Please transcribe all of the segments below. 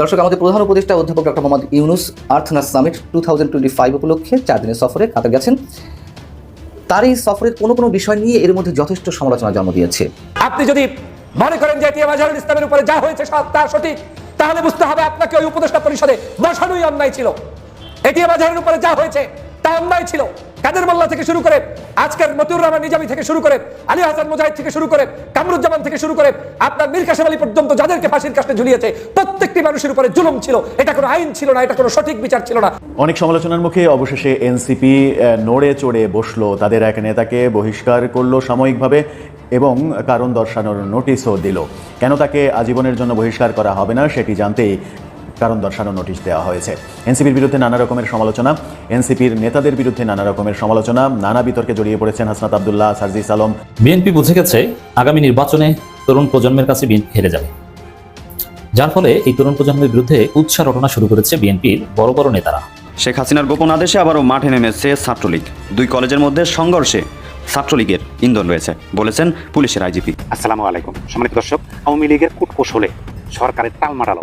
দর্শক, আমাদের প্রধান উপদেষ্টা অধ্যাপক doctor Mohammad Yunus আর্থনা summit two thousand twenty five উপলক্ষে চার দিনের সফরে কাতার গেছেন। তার এই সফরের কোনো কোনো বিষয় নিয়ে এর মধ্যে যথেষ্ট সমালোচনা জন্ম দিয়েছে। আপনি যদি মনে করেন যে এটিএম ইসলামের উপরে যা হয়েছে তা সঠিক, তাহলে বুঝতে হবে আপনাকে ওই উপদেষ্টা পরিষদে বসানোই অন্যায় ছিল। এটিএম আজহারের উপরে যা হয়েছে তা অন্যায় ছিল। কাদের মোল্লা থেকে শুরু করে আজকের মতিউর রহমান নিজামী থেকে শুরু করে আলী হাসান মুজাহিদ থেকে শুরু করে কামরুজ্জামান থেকে শুরু করে আপনার মীর কাসেম আলী পর্যন্ত যাদেরকে ফাঁসির কাছে ঝুলিয়েছে, প্রত্যেকটি মানুষের উপরে জুলুম ছিল। এটা কোনো আইন ছিল না, এটা কোনো সঠিক বিচার ছিল না। অনেক সমালোচনার মুখে অবশেষে এনসিপি নড়ে চড়ে বসল। তাদের এক নেতাকে বহিষ্কার করল সাময়িকভাবে এবং কারণ দর্শানোর নোটিশও দিল। কেন তাকে আজীবনের জন্য বহিষ্কার করা হবে না, সেটি জানতেই কারণ দর্শানোর নোটিশ দেওয়া হয়েছে। এনসিপির বিরুদ্ধে নানা রকমের সমালোচনা এনসিপির নেতাদের বিরুদ্ধে নানা রকমের সমালোচনা নানা বিতর্কে জড়িয়ে পড়েছেন হাসনাত আবদুল্লাহ সার্জিস আলম। বিএনপি বুঝে গেছে আগামী নির্বাচনে তরুণ প্রজন্মের কাছে বিএনপি হেরে যাবে। যার ফলে এই তরুণ প্রজন্মের বিরুদ্ধে উৎসাহ রটনা শুরু করেছে বিএনপির বড় বড় নেতারা। শেখ হাসিনার গোপন আদেশে আবারও মাঠে নেমেছে ছাত্রলীগ। দুই কলেজের মধ্যে সংঘর্ষে ছাত্রলীগের ইন্ধন রয়েছে বলেছেন পুলিশের আইজিপি। আসসালামু আলাইকুম। সম্মানিত দর্শক আওয়ামী লীগের কূটকৌশলে সরকারের তাল মারালো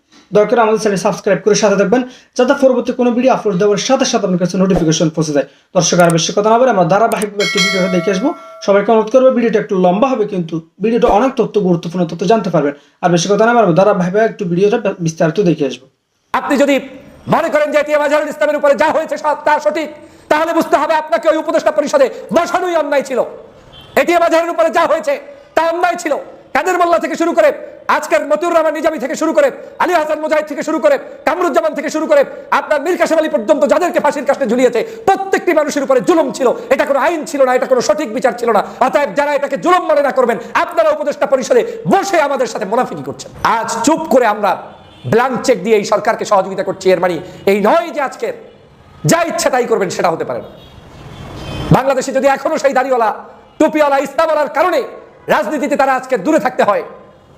দরকার আমাদের চ্যানেল সাবস্ক্রাইব করে সাথে থাকবেন, যাতে পরবর্তী কোনো ভিডিও আপলোড দেওয়ার সাথে সাথে আপনার কাছে নোটিফিকেশন পৌঁছে যায়। দর্শক, আর বেশি কথা না বলে আমরা ধারাবাহিকভাবে একটি ভিডিওটা দেখে আসব। সবাইকে অনুরোধ করব ভিডিওটা একটু লম্বা হবে, কিন্তু ভিডিওটা অনেক তথ্য, গুরুত্বপূর্ণ তথ্য জানতে পারবেন। আর বেশি কথা না বলব ধারাবাহিকভাবে একটু ভিডিওটা বিস্তারিত দেখে আসব। আপনি যদি মনে করেন যে আজহারুল ইসলামের উপরে যা হয়েছে সব তা সঠিক, তাহলে বুঝতে হবে আপনাকে ওই উপদেষ্টা পরিষদে বসানোই অন্যায় ছিল। এটি আজহারের উপরে যা হয়েছে তা অন্যায় ছিল। কাদের মোল্লা থেকে শুরু করে আজকের মতিউর রহমান নিজামী থেকে শুরু করে আলী হাসান মুজাহিদ থেকে শুরু করে কামরুজ্জামান থেকে শুরু করে আপনার মীর কাসেম আলী পর্যন্ত যাদেরকে ফাঁসির কাছে ঝুলিয়েছে, প্রত্যেকটি মানুষের উপরে জুলুম ছিল। এটা কোনো আইন ছিল না, এটা কোনো সঠিক বিচার ছিল না। অতএব যারা এটাকে জুলুম মনে না করবেন, আপনারা উপদেষ্টা পরিষদে বসে আমাদের সাথে মুনাফিকি করছেন। আজ চুপ করে আমরা ব্ল্যাঙ্ক চেক দিয়ে এই সরকারকে সহযোগিতা করছি, এর মানে এই নয় যে আজকের যা ইচ্ছা তাই করবেন, সেটা হতে পারে বাংলাদেশে যদি এখনও সেই দাড়িওয়ালা, টুপিওয়ালা ইসলামওয়ালার কারণে রাজনীতিতে তারা আজকে দূরে থাকতে হয়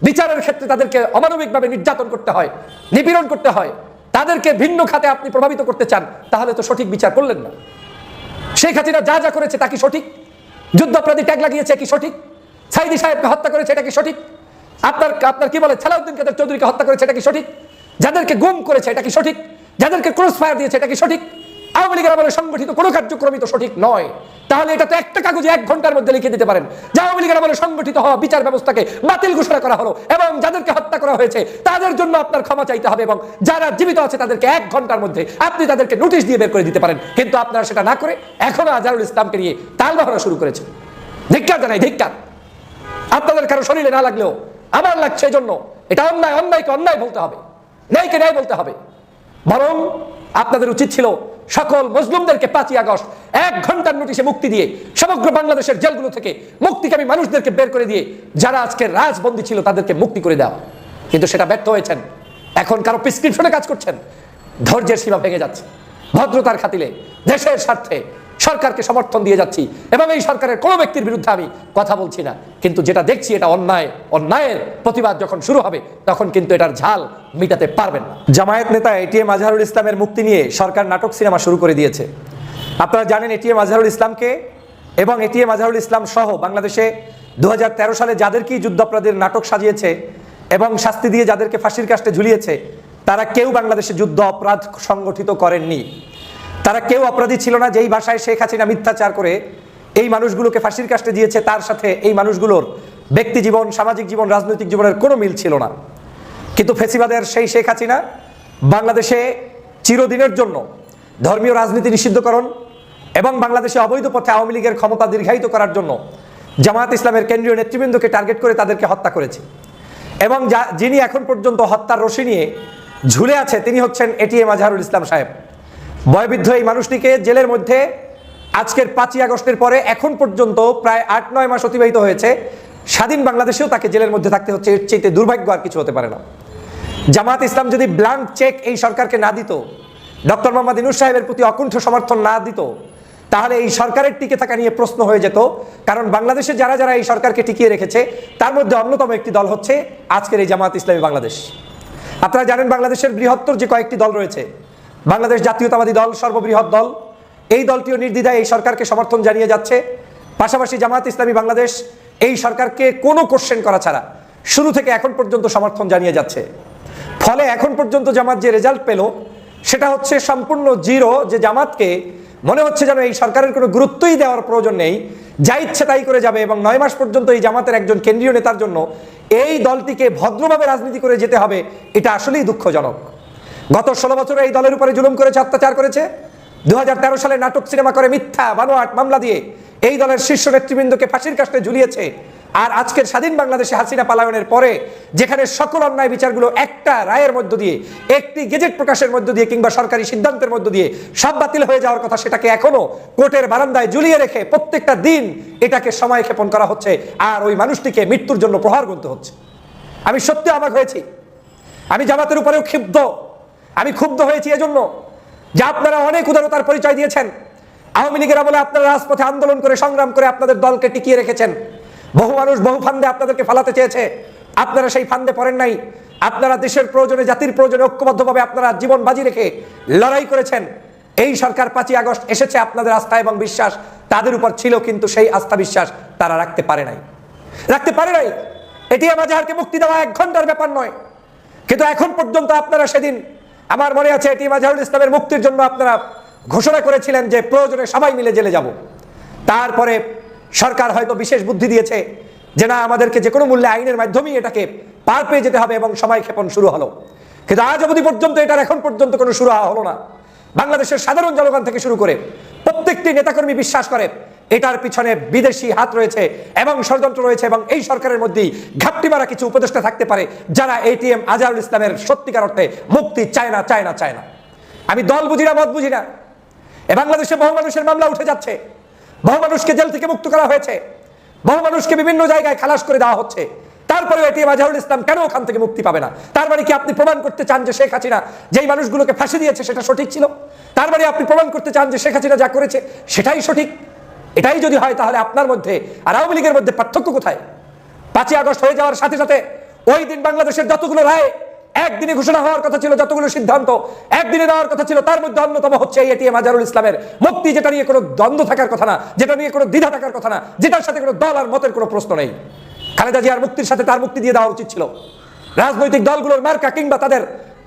বিচারের ক্ষেত্রে তাদেরকে অমানবিকভাবে নির্যাতন করতে হয়, নিপীড়ন করতে হয়। তাদেরকে ভিন্ন খাতে আপনি প্রভাবিত করতে চান, তাহলে তো সঠিক বিচার করলেন না। শেখ হাসিনা যা যা করেছে তা কি সঠিক? যুদ্ধাপরাধী ট্যাগ লাগিয়েছে কি সঠিক? সাইদি সাহেবকে হত্যা করেছে এটা কি সঠিক? আপনার আপনার কি বলে সালাউদ্দিন কাদের চৌধুরীকে হত্যা করেছে এটা কি সঠিক? যাদেরকে গুম করেছে এটা কি সঠিক? যাদেরকে ক্রস ফায়ার দিয়েছে এটা কি সঠিক? আওয়ামী লীগের আমলে সংগঠিত কোনো কার্যক্রমই তো সঠিক নয়। তাহলে এটা তো একটা কাগজে এক ঘণ্টার মধ্যে লিখে দিতে পারেন। যে আওয়ামী লীগের আমলে সংগঠিত হওয়া বিচার ব্যবস্থাকে বাতিল ঘোষণা করা হলো এবং যাদেরকে হত্যা করা হয়েছে, তাদের জন্য আপনার ক্ষমা চাইতে হবে এবং যারা জীবিত আছে তাদেরকে এক ঘণ্টার মধ্যে আপনি তাদেরকে নোটিশ দিয়ে বের করে দিতে পারেন। কিন্তু আপনারা সেটা না করে এখনও আজহারুল ইসলামকে নিয়ে তাল বাহানো শুরু করেছে ধিক্কার জানাই, ধিক্কার। আপনাদের কারও শরীরে না লাগলেও আমার লাগছে জন্য এটা অন্যায়, অন্যায়কে অন্যায় বলতে হবে। ন্যায়কে ন্যায় বলতে হবে। বরং আপনাদের উচিত ছিল সকল মজলুমদেরকে পাঁচই আগস্ট, এক ঘণ্টার নোটিশে মুক্তি দিয়ে সমগ্র বাংলাদেশের জেলগুলো থেকে মুক্তিকামী মানুষদেরকে বের করে দিয়ে যারা আজকে রাজবন্দী ছিল তাদেরকে মুক্তি করে দেওয়া কিন্তু সেটা ব্যর্থ হয়েছেন। এখন কারও প্রেসক্রিপশনে কাজ করছেন। ধৈর্যের সীমা ভেঙে যাচ্ছে। ভদ্রতার খাতিলে, দেশের স্বার্থে সরকারকে সমর্থন দিয়ে যাচ্ছি। এবং এই সরকারের কোনো ব্যক্তির বিরুদ্ধে আমি কথা বলছি না। কিন্তু যেটা দেখছি এটা অন্যায়, অন্যায়ের প্রতিবাদ যখন শুরু হবে, তখন কিন্তু এটার ঝাল মিটাতে পারবেন জামায়াত নেতা এটিএম আজহারুল ইসলামের মুক্তি নিয়ে সরকার নাটক সিনেমা শুরু করে দিয়েছে। আপনারা জানেন এটিএম আজহারুল ইসলামকে এবং এটিএম আজহারুল ইসলাম সহ বাংলাদেশে দু হাজার তেরো সালে যাদেরকেই যুদ্ধাপরাধের নাটক সাজিয়েছে এবং শাস্তি দিয়ে যাদেরকে ফাঁসির কাস্টে ঝুলিয়েছে, তারা কেউ বাংলাদেশে যুদ্ধ অপরাধ সংগঠিত করেননি। তারা কেউ অপরাধী ছিল না যেই ভাষায় শেখ হাসিনা মিথ্যাচার করে এই মানুষগুলোকে ফাঁসির কাস্টে দিয়েছে, তার সাথে এই মানুষগুলোর ব্যক্তি জীবন, সামাজিক জীবন, রাজনৈতিক জীবনের কোনো মিল ছিল না। কিন্তু ফেসিবাদের সেই শেখ হাসিনা বাংলাদেশে চিরদিনের জন্য ধর্মীয় রাজনীতি নিষিদ্ধকরণ এবং বাংলাদেশে অবৈধ পথে আওয়ামী লীগের ক্ষমতা দীর্ঘায়িত করার জন্য জামায়াত ইসলামের কেন্দ্রীয় নেতৃবৃন্দকে টার্গেট করে তাদেরকে হত্যা করেছে। এবং যা যিনি এখন পর্যন্ত হত্যার রশি নিয়ে ঝুলে আছে, তিনি হচ্ছেন এটিএম আজহারুল ইসলাম সাহেব। বয়বৃদ্ধ এই মানুষটিকে জেলের মধ্যে আজকের পাঁচই আগস্টের পরে এখন পর্যন্ত প্রায় আট, নয় মাস অতিবাহিত হয়েছে। স্বাধীন বাংলাদেশেও তাকে জেলের মধ্যে থাকতে হচ্ছে, এর চেয়ে দুর্ভাগ্য আর কিছু হতে পারে না। জামাত ইসলাম যদি ব্ল্যাঙ্ক চেক এই সরকারকে না দিত, ডক্টর মোহাম্মদ ইনুস সাহেবের প্রতি অকুণ্ঠ সমর্থন না দিত, তাহলে এই সরকারের টিকে থাকা নিয়ে প্রশ্ন হয়ে যেত। কারণ বাংলাদেশে যারা যারা এই সরকারকে টিকিয়ে রেখেছে, তার মধ্যে অন্যতম একটি দল হচ্ছে আজকের এই জামাত ইসলামী বাংলাদেশ। আপনারা জানেন বাংলাদেশের বৃহত্তর যে কয়েকটি দল রয়েছে বাংলাদেশ জাতীয়তাবাদী দল, সর্ববৃহৎ দল। এই দলটিও নির্দ্বিধায় এই সরকারকে সমর্থন জানিয়ে যাচ্ছে। পাশাপাশি জামাত ইসলামী বাংলাদেশ এই সরকারকে কোনো কোশ্চেন করা ছাড়া শুরু থেকে এখন পর্যন্ত সমর্থন জানিয়ে যাচ্ছে। ফলে এখন পর্যন্ত জামাত যে রেজাল্ট পেল, সেটা হচ্ছে সম্পূর্ণ জিরো যে জামাতকে মনে হচ্ছে যেন এই সরকারের কোনো গুরুত্বই দেওয়ার প্রয়োজন নেই। যা ইচ্ছে তাই করে যাবে এবং নয় মাস পর্যন্ত এই জামাতের একজন কেন্দ্রীয় নেতার জন্য এই দলটিকে ভদ্রভাবে রাজনীতি করে যেতে হবে, এটা আসলেই দুঃখজনক। গত ষোলো বছরে এই দলের উপরে জুলুম করেছে, অত্যাচার করেছে। দু হাজার তেরো সালে নাটক সিনেমা করে মিথ্যা, বানোয়াট মামলা দিয়ে এই দলের শীর্ষ নেতৃবৃন্দকে ফাঁসির কাস্টে ঝুলিয়েছে। আর আজকের স্বাধীন বাংলাদেশে হাসিনা পালায়নের পরে যেখানে সকল অন্যায় বিচারগুলো একটা রায়ের মধ্য দিয়ে, একটি গেজেট প্রকাশের মধ্য দিয়ে কিংবা সরকারি সিদ্ধান্তের মধ্য দিয়ে সব বাতিল হয়ে যাওয়ার কথা সেটাকে এখনও কোর্টের বারান্দায় ঝুলিয়ে রেখে প্রত্যেকটা দিন এটাকে সময় ক্ষেপণ করা হচ্ছে আর ওই মানুষটিকে মৃত্যুর জন্য প্রহার গুনতে হচ্ছে। আমি সত্যি অবাক হয়েছি। আমি জামাতের উপরেও ক্ষুব্ধ আমি ক্ষুব্ধ হয়েছি এজন্য যে আপনারা অনেক উদারতার পরিচয় দিয়েছেন। আওয়ামী লীগের আমলে আপনারা রাজপথে আন্দোলন করে, সংগ্রাম করে আপনাদের দলকে টিকিয়ে রেখেছেন। বহু মানুষ বহু ফান্দে আপনাদেরকে ফালাতে চেয়েছে। আপনারা সেই ফান্দে পড়েন নাই। আপনারা দেশের প্রয়োজনে, জাতির প্রয়োজনে ঐক্যবদ্ধভাবে আপনারা জীবন বাজি রেখে লড়াই করেছেন। এই সরকার পাঁচই আগস্ট এসেছে আপনাদের আস্থা এবং বিশ্বাস। তাদের উপর ছিল কিন্তু সেই আস্থা বিশ্বাস তারা রাখতে পারে নাই। রাখতে পারে নাই। এটি আমাজাহারকে মুক্তি দেওয়া এক ঘণ্টার ব্যাপার নয়। কিন্তু এখন পর্যন্ত আপনারা সেদিন আমার মনে আছে এটি মাজাহুল ইসলামের মুক্তির জন্য আপনারা ঘোষণা করেছিলেন যে প্রয়োজনে সবাই মিলে জেলে যাব। তারপরে সরকার হয়তো বিশেষ বুদ্ধি দিয়েছে যে না, আমাদেরকে যে কোনো মূল্যে আইনের মাধ্যমেই এটাকে পার পেয়ে যেতে হবে এবং সময় ক্ষেপণ শুরু হলো। কিন্তু আজ অবধি পর্যন্ত এটার এখন পর্যন্ত কোনো শুরু হলো না। বাংলাদেশের সাধারণ জনগণ থেকে শুরু করে প্রত্যেকটি নেতাকর্মী বিশ্বাস করে এটার পিছনে বিদেশি হাত রয়েছে এবং ষড়যন্ত্র রয়েছে এবং এই সরকারের মধ্যেই ঘাপটি মারা কিছু উপদেষ্টা থাকতে পারে যারা এটিএম আজহারুল ইসলামের সত্যিকার অর্থে মুক্তি চায় না চায় না চায় না। আমি দল বুঝি না, মত বুঝি না। এ বাংলাদেশে বহু মানুষের মামলা উঠে যাচ্ছে। বহু মানুষকে জেল থেকে মুক্ত করা হয়েছে। বহু মানুষকে বিভিন্ন জায়গায় খালাস করে দেওয়া হচ্ছে। তারপরে এটিএম আজহারুল ইসলাম কেন ওখান থেকে মুক্তি পাবে না? তার মানে কি আপনি প্রমাণ করতে চান যে শেখ হাসিনা যেই মানুষগুলোকে ফাঁসি দিয়েছে সেটা সঠিক ছিল? তার মানে আপনি প্রমাণ করতে চান যে শেখ হাসিনা যা করেছে সেটাই সঠিক? এটাই যদি হয় তাহলে আপনার মধ্যে আর আওয়ামী লীগের মধ্যে পার্থক্য কোথায়? পাঁচই আগস্ট হয়ে যাওয়ার সাথে সাথে ওই দিন বাংলাদেশের যতগুলো রায় একদিনে ঘোষণা হওয়ার কথা ছিল, যতগুলো সিদ্ধান্ত একদিনে দেওয়ার কথা ছিল, তার মধ্যে অন্যতম হচ্ছে এই এটিএম আজারুল ইসলামের মুক্তি, যেটা নিয়ে কোনো দ্বন্দ্ব থাকার কথা না, যেটা নিয়ে কোনো দ্বিধা থাকার কথা না, যেটার সাথে কোনো দল আর মতের কোনো প্রশ্ন নেই। খালেদা জিয়ার মুক্তির সাথে তার মুক্তি দিয়ে দেওয়া উচিত ছিল। রাজনৈতিক দলগুলোর মার্কা কিংবা তাদের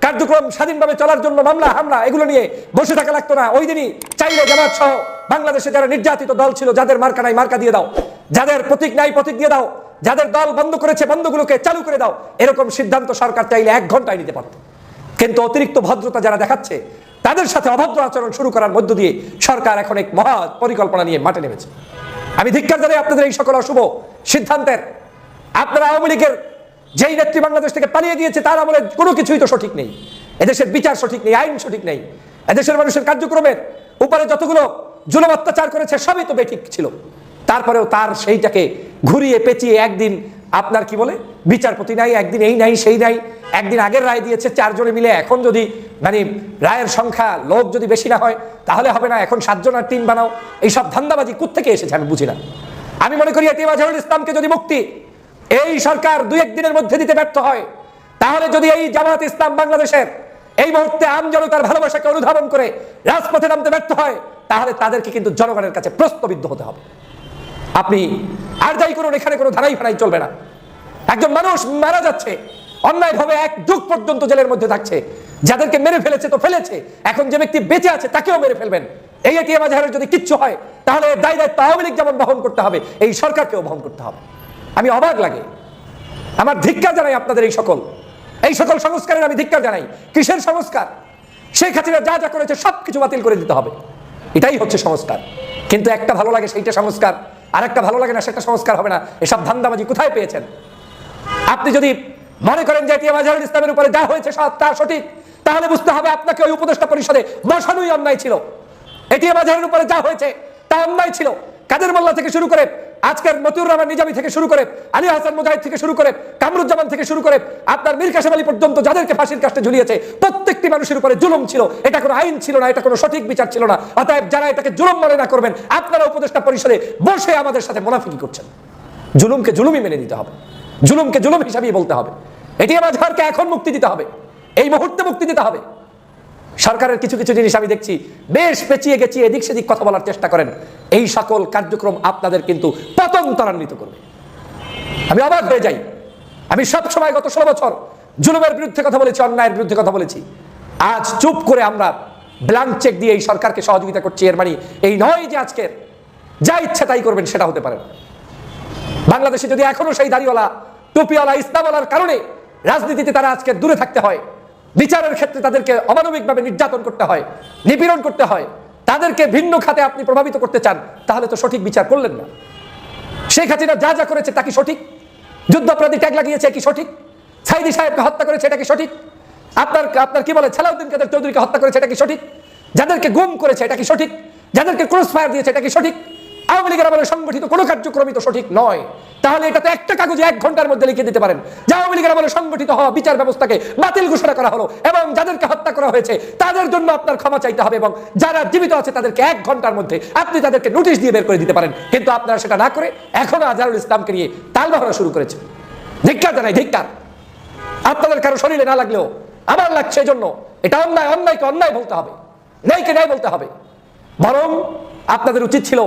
কার্যক্রম স্বাধীনভাবে চলার জন্য মামলা, হামলা, এগুলো নিয়ে বসে থাকা লাগতো না। ওই দিনই চাইলে জামাত সহ বাংলাদেশে যারা নির্যাতিত দল ছিল, যাদের মার্কা নাই, মার্কা দিয়ে দাও। যাদের প্রতীক নাই, প্রতীক দিয়ে দাও। যাদের দল বন্ধ করেছে, বন্ধগুলোকে চালু করে দাও। এরকম সিদ্ধান্ত সরকার চাইলে এক ঘন্টায় নিতে পারত। কিন্তু অতিরিক্ত ভদ্রতা যারা দেখাচ্ছে, তাদের সাথে অভদ্র আচরণ শুরু করার মধ্য দিয়ে সরকার এখন এক মহা পরিকল্পনা নিয়ে মাঠে নেমেছে। আমি ধিক্কার জানাই আপনাদের এই সকল অশুভ সিদ্ধান্তের। আপনারা আওয়ামী লীগের যেই নেত্রী বাংলাদেশ থেকে পালিয়ে গিয়েছে, তার আমলে কোনো কিছুই তো সঠিক নেই। এদেশের বিচার সঠিক নেই, আইন সঠিক নেই। এদেশের মানুষের কার্যক্রমের উপরে যতগুলো জুলম অত্যাচার করেছে, সবই তো বেঠিক ছিল। তারপরেও তার সেইটাকে ঘুরিয়ে পেঁচিয়ে একদিন আপনার কি বলে, বিচারপতি নাই, একদিন এই নাই, সেই নাই, একদিন আগের রায় দিয়েছে, চারজনে মিলে এখন যদি মানে রায়ের সংখ্যা লোক যদি বেশি না হয়, তাহলে হবে না, এখন সাতজন আর টিম বানাও। এইসব ধান্দাবাজি কোত্থেকে এসেছে আমি বুঝি না। আমি মনে করি এটি আজহারুল ইসলামকে যদি মুক্তি এই সরকার দুই একদিনের মধ্যে দিতে ব্যর্থ হয়। তাহলে যদি এই জামাত ইসলাম বাংলাদেশের এই মুহূর্তে আম জনতার ভালোবাসাকে অনুধাবন করে রাজপথে নামতে ব্যর্থ হয়, তাহলে তাদেরকে কিন্তু জনগণের কাছে প্রস্তবিদ্ধ হতে হবে। আপনি আর যাই করুন, এখানে কোনো ধারাই ফারাই চলবে না। একজন মানুষ মারা যাচ্ছে, অন্যায়ভাবে এক যুগ পর্যন্ত জেলের মধ্যে থাকছে, যাদেরকে মেরে ফেলেছে তো ফেলেছে, এখন যে ব্যক্তি বেঁচে আছে তাকেও মেরে ফেলবেন। এই এটিএম আজহারের যদি কিচ্ছু হয়, তাহলে দায় দায়িত্ব আওয়ামী লীগ যেমন বহন করতে হবে, এই সরকারকেও বহন করতে হবে। আমি অবাক লাগে। আমার ধিক্কার জানাই আপনাদের এই সকল। এই সকল সংস্কারের আমি ধিক্কার জানাই। কিসের সংস্কার? শেখ হাসিনা যা যা করেছে সব কিছু বাতিল করে দিতে হবে। এটাই হচ্ছে সংস্কার। কিন্তু একটা ভালো লাগে সেইটা সংস্কার, আর একটা ভালো লাগে না সেটা সংস্কার হবে না। এসব ধান্দাবাজি কোথায় পেয়েছেন? আপনি যদি মনে করেন যে এটিএম আজহারুল ইসলামের উপরে যা হয়েছে তা সঠিক, তাহলে বুঝতে হবে আপনাকে ওই উপদেষ্টা পরিষদে বসানোই অন্যায় ছিল। এটিএম আজহারের উপরে যা হয়েছে তা অন্যায় ছিল। কাদের মোল্লা থেকে শুরু করে আজকের মতিউর রহমান নিজামী থেকে শুরু করে আলী হাসান মুজাহিদ থেকে শুরু করে কামরুজ্জামান থেকে শুরু করে আপনার মীর কাসেম আলী পর্যন্ত যাদেরকে ফাঁসির কাস্টে ঝুলিয়েছে, প্রত্যেকটি মানুষের উপরে জুলুম ছিল। এটা কোনো আইন ছিল না, এটা কোনো সঠিক বিচার ছিল না। অতএব যারা এটাকে জুলুম মনে না করবেন, আপনারা উপদেষ্টা পরিষদে বসে আমাদের সাথে মুনাফিকি করছেন। জুলুমকে জুলুমই মেনে নিতে হবে। জুলুমকে জুলুম হিসাবেই বলতে হবে। এটি আমার ঝাড়কে এখন মুক্তি দিতে হবে। এই মুহূর্তে মুক্তি দিতে হবে। সরকারের কিছু কিছু জিনিস আমি দেখছি। বেশ পেঁচিয়ে গেছি এদিক সেদিক কথা বলার চেষ্টা করেন। এই সকল কার্যক্রম আপনাদের কিন্তু পতন ত্বরান্বিত করবে। আমি অবাক হয়ে যাই। আমি সব সময় গত ষোলো বছর জুলুমের বিরুদ্ধে কথা বলেছি, অন্যায়ের বিরুদ্ধে কথা বলেছি। আজ চুপ করে আমরা ব্ল্যাঙ্ক চেক দিয়ে এই সরকারকে সহযোগিতা করছি। এর মানে এই নয় যে আজকের। যা ইচ্ছা তাই করবেন, সেটা হতে পারে। বাংলাদেশে যদি এখনও সেই দাড়িওয়ালা, টুপিওয়ালা, ইসলামওয়ালার কারণে রাজনীতিতে তারা আজকে দূরে থাকতে হয় বিচারের ক্ষেত্রে তাদেরকে অমানবিকভাবে নির্যাতন করতে হয়, নিপীড়ন করতে হয়, তাদেরকে ভিন্ন খাতে আপনি প্রভাবিত করতে চান, তাহলে তো সঠিক বিচার করলেন না। শেখ হাসিনা যা যা করেছে তা কি সঠিক? যুদ্ধাপরাধী ট্যাগ লাগিয়েছে কি সঠিক? সাইদি সাহেবকে হত্যা করেছে এটা কি সঠিক? আপনার আপনার কি বলে সালাউদ্দিন কাদের চৌধুরীকে হত্যা করেছে এটা কি সঠিক? যাদেরকে গুম করেছে এটা কি সঠিক? যাদেরকে ক্রস ফায়ার দিয়েছে এটা কি সঠিক? আওয়ামী লীগের আমলে সংগঠিত কোনো কার্যক্রমই তো সঠিক নয়। তাহলে এটা তো একটা কাগজে এক ঘণ্টার মধ্যে লিখে দিতে পারেন। যে আওয়ামী লীগের আমলে সংগঠিত হওয়া বিচার ব্যবস্থাকে বাতিল ঘোষণা করা হলো এবং যাদেরকে হত্যা করা হয়েছে, তাদের জন্য আপনার ক্ষমা চাইতে হবে এবং যারা জীবিত আছে তাদেরকে এক ঘণ্টার মধ্যে আপনি তাদেরকে নোটিশ দিয়ে বের করে দিতে পারেন। কিন্তু আপনারা সেটা না করে এখনও আজহারুল ইসলামকে নিয়ে তালবাহরা শুরু করেছে ধিক্কার জানাই, ধিক্কার। আপনাদের কারও শরীরে না লাগলেও আমার লাগছে এজন্য এটা অন্যায়, অন্যায়কে অন্যায় বলতে হবে। ন্যায়কে ন্যায় বলতে হবে। বরং আপনাদের উচিত ছিল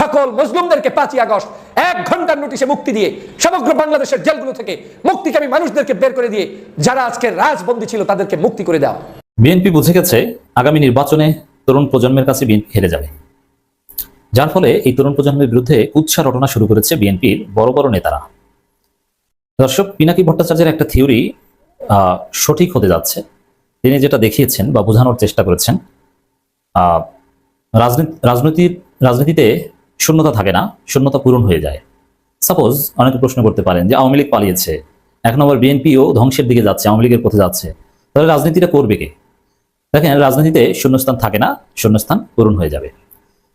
সকল মুসলিমদেরকে পাঁচই আগস্ট, এক ঘণ্টার নোটিশে মুক্তি দিয়ে সমগ্র বাংলাদেশের জেলগুলো থেকে মুক্তিকামী মানুষদেরকে বের করে দিয়ে যারা আজকে রাজবন্দী ছিল তাদেরকে মুক্তি করে দেওয়া বিএনপি বুঝে গেছে আগামী নির্বাচনে তরুণ প্রজন্মের কাছে বিএনপি হেরে যাবে। যার ফলে এই তরুণ প্রজন্মের বিরুদ্ধে উৎসাহ রটনা শুরু করেছে বিএনপির বড় বড় নেতারা। দর্শক, পিনাকি ভট্টাচার্যের একটা থিওরি সঠিক হতে যাচ্ছে। তিনি যেটা দেখিয়েছেন বা বোঝানোর চেষ্টা করেছেন রাজনীতি রাজনীতিতে শূন্যতা থাকে না, শূন্যতা পূরণ হয়ে যায়। সাপোজ অনেকে প্রশ্ন করতে পারেন যে আওয়ামী লীগ পালিয়েছে, এক নম্বর বিএনপিও ধ্বংসের দিকে যাচ্ছে, আওয়ামী লীগের পথে যাচ্ছে। তাহলে রাজনীতিটা করবে কে? দেখেন, রাজনীতিতে শূন্যস্থান থাকে না, শূন্যস্থান পূরণ হয়ে যাবে।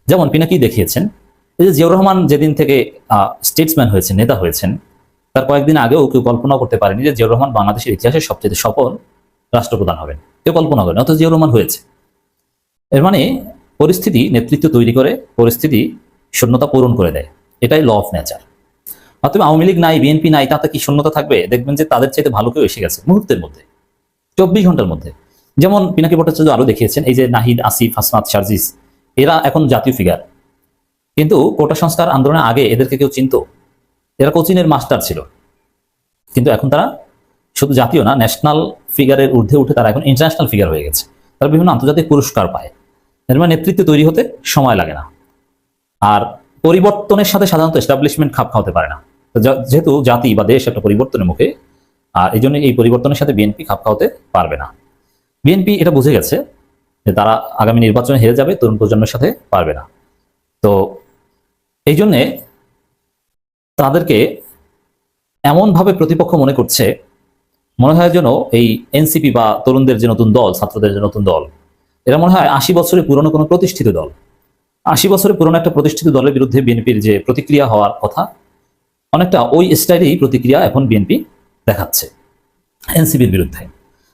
যেমন পিনাকি দেখিয়েছেন, এই যে জিয়াউর রহমান যেদিন থেকে স্টেটসম্যান হয়েছেন, নেতা হয়েছেন, তার কয়েকদিন আগেও কেউ কল্পনা করতে পারেনি যে জিয়াউর রহমান বাংলাদেশের ইতিহাসে সবচেয়ে সফল রাষ্ট্রপ্রধান হবেন। কেউ কল্পনা করেন অথচ জিয়াউর রহমান হয়েছে। এর মানে পরিস্থিতি, নেতৃত্ব তৈরি করে, পরিস্থিতি শূন্যতা পূরণ করে দেয়। এটাই ল অফ নেচার অথবা আওয়ামী লীগ নাই বিএনপি নাই, তাতে কি শূন্যতা থাকবে? দেখবেন যে তাদের চাইতে ভালো কেউ এসে গেছে মুহূর্তের মধ্যে, চব্বিশ ঘণ্টার মধ্যে। যেমন পিনাকি ভট্টাচার্য আরও দেখিয়েছেন, এই যে নাহিদ, আসিফ, হাসনাত শারজিস এরা এখন জাতীয় ফিগার কিন্তু কোটা সংস্কার আন্দোলনের আগে এদেরকে কেউ চিনত। এরা কোচিনের মাস্টার ছিল। কিন্তু এখন তারা শুধু জাতীয় না ন্যাশনাল ফিগারের ঊর্ধ্বে উঠে তারা এখন ইন্টারন্যাশনাল ফিগার হয়ে গেছে। তারা বিভিন্ন আন্তর্জাতিক পুরস্কার পায়। এর মানে নেতৃত্ব তৈরি হতে সময় লাগে না। আর পরিবর্তনের সাথে সাধারণত এস্টাবলিশমেন্ট খাপ খাওয়াতে পারে না। যেহেতু জাতি বা দেশ একটা পরিবর্তনের মুখে, আর এই জন্য এই পরিবর্তনের সাথে বিএনপি খাপ খাওয়াতে পারবে না। বিএনপি এটা বুঝে গেছে যে তারা আগামী নির্বাচনে হেরে যাবে, তরুণ প্রজন্মের সাথে পারবে না। তো এই জন্যে তাদেরকে এমনভাবে প্রতিপক্ষ মনে করছে, মনে হয় যেন এই এনসিপি বা তরুণদের যে নতুন দল, ছাত্রদের যে নতুন দল, এরা মনে হয় আশি বছরের পুরনো কোনো প্রতিষ্ঠিত দল। আশি বছরের পুরনো একটা প্রতিষ্ঠিত দলের বিরুদ্ধে বিএনপির যে প্রতিক্রিয়া হওয়ার কথা, অনেকটা ওই স্টাইলেই প্রতিক্রিয়া এখন বিএনপি দেখাচ্ছে এনসিপির বিরুদ্ধে।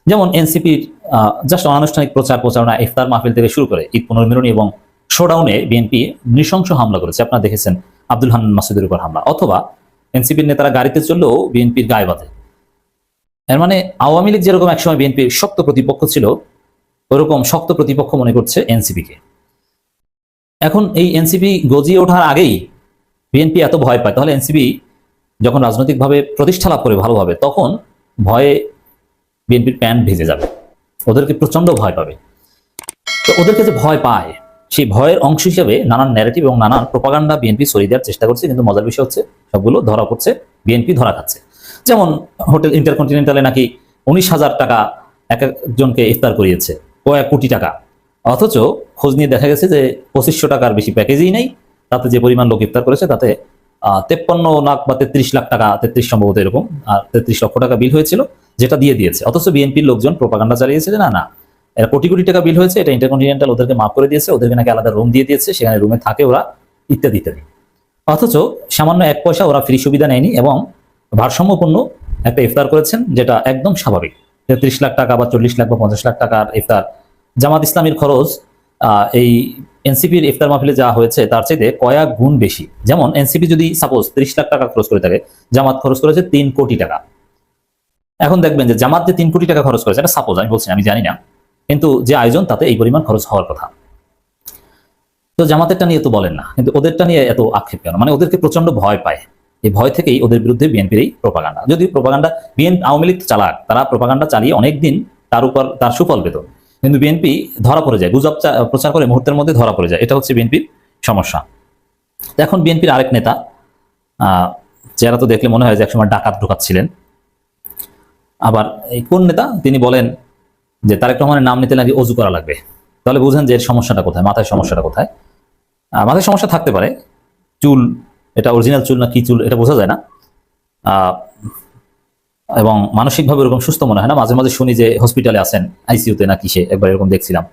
যেমন এনসিপির জাস্ট অনানুষ্ঠানিক প্রচার প্রচারণা ইফতার মাহফিল থেকে শুরু করে ঈদ পুনর্মিলনী এবং শোডাউনে বিএনপি নৃশংস হামলা করেছে। আপনারা দেখেছেন আব্দুল হান্নান মাসুদের উপর হামলা। অথবা এনসিপির নেতারা গাড়িতে চললেও বিএনপির গায়ে বাঁধে। এর মানে আওয়ামী লীগ যেরকম একসময় বিএনপির শক্ত প্রতিপক্ষ ছিল, ওরকম শক্ত প্রতিপক্ষ মনে করছে এনসিপিকে। এখন এই এনসিপি গজিয়ে ওঠার আগেই বিএনপি এত ভয় পায়। তাহলে এনসিপি যখন রাজনৈতিকভাবে প্রতিষ্ঠা লাভ করে ভালোভাবে, তখন ভয়ে বিএনপির প্যান্ট ভেজে যাবে। ওদেরকে প্রচণ্ড ভয় পাবে। তো ওদেরকে যে ভয় পায়, সেই ভয়ের অংশ হিসেবে নানান ন্যারেটিভ এবং নানান প্রপাগান্ডা বিএনপি সরিয়ে দেওয়ার চেষ্টা করছে। কিন্তু মজার বিষয় হচ্ছে, সবগুলো ধরা পড়ছে বিএনপি ধরা খাচ্ছে। যেমন হোটেল ইন্টারকন্টিনেন্টালে নাকি উনিশ হাজার টাকা এক একজনকে ইফতার করিয়েছে কয়েক কোটি টাকা। অথচ খোঁজ নিয়ে দেখা গেছে যে পঁচিশশো টাকার বেশি প্যাকেজই নেই। তাতে যে পরিমাণ লোক ইফতার করেছে, তাতে তেপ্পান্ন লাখ বা তেত্রিশ লাখ টাকা, তেত্রিশ সম্ভবত এরকম, আর তেত্রিশ লক্ষ টাকা বিল হয়েছিল, যেটা দিয়ে দিয়েছে। অথচ বিএনপির লোকজন প্রপাগান্ডা চালিয়েছে যে, না না, এরা কোটি কোটি টাকা বিল হয়েছে, এটা ইন্টারকন্টিনেন্টাল ওদেরকে মাফ করে দিয়েছে, ওদেরকে নাকি আলাদা রুম দিয়ে দিয়েছে, সেখানে রুমে থাকে ওরা, ইত্যাদি ইত্যাদি। অথচ সামান্য এক পয়সা ওরা ফ্রি সুবিধা নেয়নি এবং ভারসাম্যপূর্ণ একটা ইফতার করেছেন, যেটা একদম স্বাভাবিক। তেত্রিশ লাখ টাকা বা চল্লিশ লাখ বা পঞ্চাশ লাখ টাকার ইফতার জামাত ইসলামীর খরচ এই এনসিপির ইফতার মাহফিলে যা হয়েছে, তার চাইতে কয়েক গুণ বেশি। যেমন, এনসিপি যদি সাপোজ ত্রিশ লাখ টাকা খরচ করে থাকে, জামাত খরচ করেছে তিন কোটি টাকা। এখন দেখবেন যে জামাত যে তিন কোটি টাকা খরচ করেছে, এটা সাপোজ আমি বলছি আমি জানি না। কিন্তু যে আয়োজন, তাতে এই পরিমাণ খরচ হওয়ার কথা। তো জামাতেরটা নিয়ে তো বলেন না, কিন্তু ওদেরটা নিয়ে এত আক্ষেপ কেন? মানে ওদেরকে প্রচণ্ড ভয় পায়। এই ভয় থেকেই ওদের বিরুদ্ধে বিএনপির এই প্রপাগান্ডা যদি প্রপাগান্ডা বিএনপি আওয়ামী লীগ চালাক, তারা প্রপাগান্ডা চালিয়ে অনেকদিন তার উপর তার সুফল পেত। কিন্তু বিএনপি ধরা পড়ে যায়, গুজব প্রচার করে মুহূর্তের মধ্যে ধরা পড়ে যায়। এটা হচ্ছে বিএনপির সমস্যা। এখন বিএনপির আরেক নেতা যারা তো দেখলে মনে হয় যে একসময় ডাকাত ঢোকাচ্ছিলেন। আবার এই কোন নেতা? তিনি বলেন যে তারেক রহমানের নাম নিতে নাকি অজু করা লাগবে। তাহলে বুঝেন যে এর সমস্যাটা কোথায়, মাথায় সমস্যাটা কোথায়। মাথায় সমস্যা থাকতে পারে। চুল, এটা অরিজিনাল চুল না কি চুল, এটা বোঝা যায় না। এবং মানসিকভাবে এরকম সুস্থ মনে হয় না? মাঝে মাঝে শুনি যে হসপিটালে আছেন আইসিইউতে না কিসে একবার এরকম দেখছিলাম।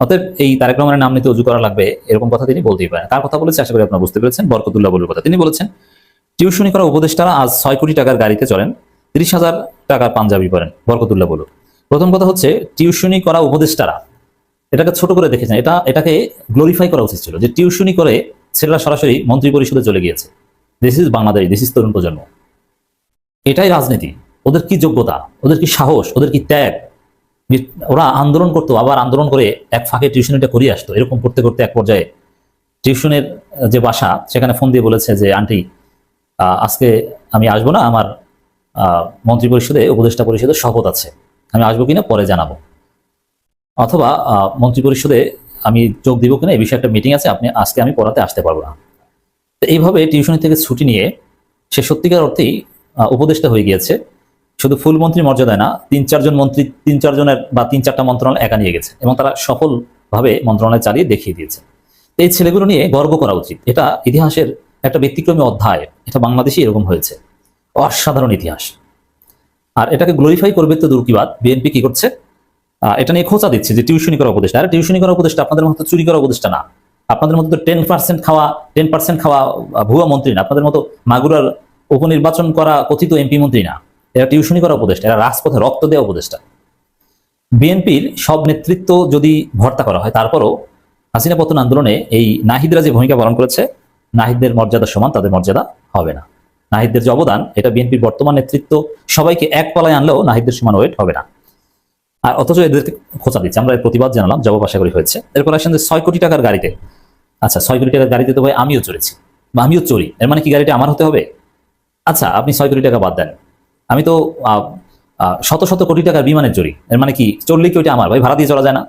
অতএব এই তারেক রহমানের নাম নিতে উজু করা লাগবে, এরকম কথা তিনি বলতেই পারেন। কার কথা বলেছে? আশা করি আপনারা বুঝতে পেরেছেন। বরকতুল্লাহ বলুর কথা। তিনি বলেছেন, টিউশনি করা উপদেষ্টারা আজ ছয় কোটি টাকার গাড়িতে চলেন, তিরিশ হাজার টাকার পাঞ্জাবি পরেন। বরকতুল্লাহ বলুর প্রথম কথা হচ্ছে, টিউশনি করা উপদেষ্টারা, এটাকে ছোট করে দেখেছেন। এটা, এটাকে গ্লোরিফাই করা উচিত ছিল যে টিউশনি করে ছেলেরা সরাসরি মন্ত্রী পরিষদে চলে গিয়েছে। This is Bangladesh this is তরুণ প্রজন্ম। এটাই রাজনীতি। ওদের কি যোগ্যতা? ওদের কি সাহস? ওদের কি ত্যাগ? ওরা আন্দোলন করতো, আবার আন্দোলন করে এক ফাঁকে টিউশনিটা করিয়ে আসতো, এরকম করতে করতে এক পর্যায়ে টিউশনের যে বাসা, সেখানে ফোন দিয়ে বলেছে যে, আন্টি আজকে আমি আসব না, আমার মন্ত্রী পরিষদে উপদেষ্টা পরিষদে শপথ আছে। আমি আসব কিনা পরে জানাব। অথবা মন্ত্রী পরিষদে আমি যোগ দিব কিনা, এই বিষয়ে একটা মিটিং আছে, আপনি আজকে আমি পড়াতে আসতে পারব না। তো এইভাবে টিউশনি থেকে ছুটি নিয়ে, সে সত্যিকার অর্থেই উপদেষ্টা হয়ে গিয়েছে। শুধু ফুল মন্ত্রী মর্যাদায় না, তিন চারজন মন্ত্রী, তিন চারজনের বা তিন, চারটা মন্ত্রণালয় একা নিয়ে গেছে এবং তারা সফলভাবে মন্ত্রণালয় চালিয়ে দেখিয়ে দিয়েছে। এই ছেলেগুলো নিয়ে গর্ব করা উচিত। এটা ইতিহাসের একটা ব্যতিক্রমী অধ্যায়। এটা বাংলাদেশে এরকম হয়েছে। অসাধারণ ইতিহাস। আর এটাকে গ্লোরিফাই করবে তো দুর্কিবাদ বিএনপি কি করছে? এটা নিয়ে খোঁচা দিচ্ছে যে টিউশনি করা উপদেষ্টা। আরে টিউশনি করা উপদেষ্টা আপনাদের মতো চুরি করা উপদেষ্টা না। আপনাদের মতো তো টেন পার্সেন্ট খাওয়া টেন পার্সেন্ট খাওয়া ভুয়া মন্ত্রী না। আপনাদের মতো মাগুরার উপনির্বাচন করা কথিত এমপি মন্ত্রী না। এরা টিউশনি করা উপদেষ্টা, এরা রাজপথে রক্ত দেওয়া উপদেষ্টা। বিএনপির সব নেতৃত্ব যদি ভর্তা করা হয়, তারপরও হাসিনা পতন আন্দোলনে এই নাহিদরা যে ভূমিকা পালন করেছে, নাহিদদের মর্যাদা সমান, তাদের মর্যাদা হবে না। নাহিদদের যে অবদান, এটা বিএনপির বর্তমান নেতৃত্ব সবাইকে এক পলায় আনলেও নাহিদদের সমান ওয়েট হবে না। আর অথচ এদেরকে খোঁচা দিচ্ছে, আমরা প্রতিবাদ জানালাম, জবাব আশা করি হয়েছে। এরপর আসেন যে ছয় কোটি টাকার গাড়িতে। আচ্ছা ছয় কোটি টাকার গাড়িতে তো ভাই আমিও চড়েছি। বা আমিও চড়ি, এর মানে কি গাড়িটা আমার হতে হবে? আচ্ছা আপনি ছয় কোটি টাকা বাদ দেন। আমি তো শত শত কোটি টাকার বিমানের চড়ি এর মানে কি চললে কি ওইটা আমার? ভাই, ভাড়া দিয়ে চলা যায় না।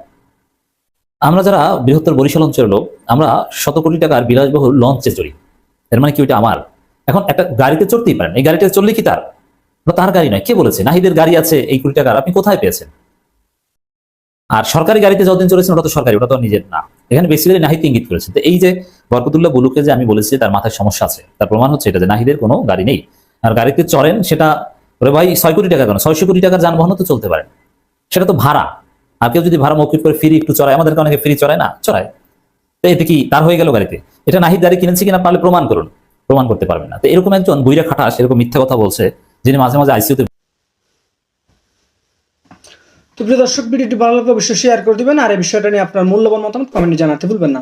আমরা যারা বৃহত্তর বরিশাল অঞ্চলের লোক, আমরা শত কোটি টাকার বিলাসবহুল লঞ্চে চড়ি। এর মানে কি ওইটা আমার? এখন একটা গাড়িতে চড়তেই পারেন। এই গাড়িটা চললে কি তার? তার গাড়ি নয়। কে বলেছে? নাহিদের গাড়ি আছে এই কোটি টাকার। আপনি কোথায় পেয়েছেন? আর সরকারি গাড়িতে যতদিন চলেছেন ওটা তো সরকারি, ওটা তো নিজের না। এখানে বেসিক্যালি নাহিদ ইঙ্গিত করেছেন তো এই যে বরকতুল্লাহ বুলুকে যে আমি বলেছি তার মাথায় সমস্যা আছে, তার প্রমাণ হচ্ছে এটা যে নাহিদের কোনো গাড়ি নেই। আর গাড়িতে চড়েন, সেটা ওরে ভাই, ছয় কোটি টাকা কেন? ছয়শো কোটি টাকার যানবাহনও তো চলতে পারে সেটা তো ভাড়া। আর কেউ যদি ভাড়া মৌকুব করে ফ্রি একটু চড়ায়, আমাদেরকে অনেকে ফ্রি চড়ায় না? চড়ায়। তো এতে কি তার হয়ে গেল গাড়িতে? এটা নাহিদ গাড়ি কিনেছে কিনা পারলে প্রমাণ করুন। প্রমাণ করতে পারবেন না। তো এরকম একজন বুইরা খাটাস এরকম মিথ্যা কথা বলছে, যিনি মাঝে মাঝে আইসিউতে তো প্রিয় দর্শক, ভিডিওটি ভালো লাগলে অবশ্যই শেয়ার করে দিবেন। আর এই বিষয়টা নিয়ে আপনার মূল্যবান মতামত কমেন্টে জানাতে ভুলবেন না।